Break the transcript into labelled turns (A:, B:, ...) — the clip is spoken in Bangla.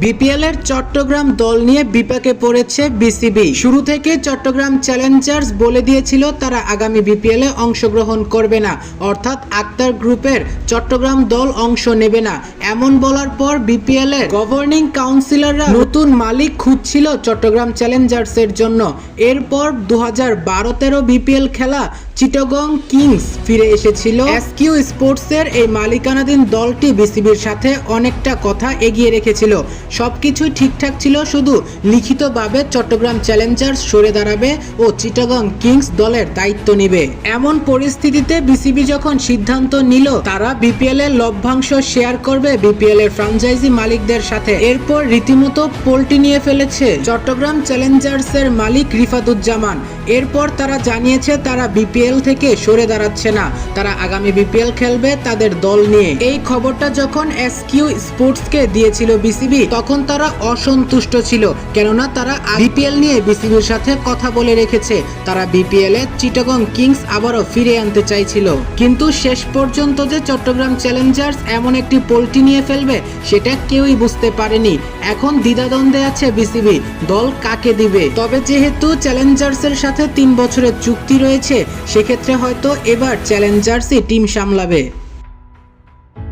A: বিপিএল এর চট্টগ্রাম দল নিয়ে বিপাকে পড়েছে বিসিবি। শুরু থেকে চট্টগ্রাম চ্যালেঞ্জার্স বলে দিয়েছিল তারা আগামী বিপিএল এ অংশগ্রহণ করবে না। অর্থাৎ আক্তার গ্রুপের চট্টগ্রাম দল অংশ নেবে না। এমন বলার পর বিপিএল এর গভর্নিং কাউন্সিলররা নতুন মালিক খুঁজছিল চট্টগ্রাম চ্যালেঞ্জার্স এর জন্য। এরপর দু হাজার বারো তেরো বিপিএল খেলা চিটগং কিংস ফিরে এসেছিল। এসকিউ স্পোর্টসের এই মালিকানাধীন দলটি বিসিবির সাথে অনেকটা কথা এগিয়ে রেখেছিল। সবকিছু ঠিকঠাক ছিল, শুধু লিখিতভাবে চট্টগ্রাম চ্যালেঞ্জার্স সরে দাঁড়াবে ও চিটাগং কিংস দলের দায়িত্ব নেবে। এমন পরিস্থিতিতে বিসিবি যখন সিদ্ধান্ত নিল, তারা বিপিএল এর লভ্যাংশ শেয়ার করবে বিপিএল এর ফ্রাঞ্চাইজি মালিকদের সাথে। এরপর রীতিমতো পোল্টি নিয়ে ফেলেছে চট্টগ্রাম চ্যালেঞ্জার্স এর মালিক রিফাতুজ্জামান এরপর তারা জানিয়েছে, তারা বিপিএল থেকে সরে দাঁড়াচ্ছে না। তারা আগামী বিপিএল খেলবে তাদের দল নিয়ে। এই খবরটা যখন এসকিউ স্পোর্টসকে দিয়েছিল বিসিবি তখন তারা অসন্তুষ্ট ছিল, কেননা তারা বিপিএল নিয়ে বিসিবির সাথে কথা বলে রেখেছে। তারা বিপিএল এ চিটাগং কিংস আবারও ফিরে আনতে চাইছিল। কিন্তু শেষ পর্যন্ত যে চট্টগ্রাম চ্যালেঞ্জার্স এমন একটি পোল্টি নিয়ে ফেলবে, সেটা কেউই বুঝতে পারেনি। এখন দ্বিধাদ্বন্দ্বে আছে বিসিবি, দল কাকে দিবে? তবে যেহেতু চ্যালেঞ্জার্সের সাথে তিন বছরের চুক্তি রয়েছে, সেক্ষেত্রে হয়তো এবার চ্যালেঞ্জার্সই টিম সামলাবে।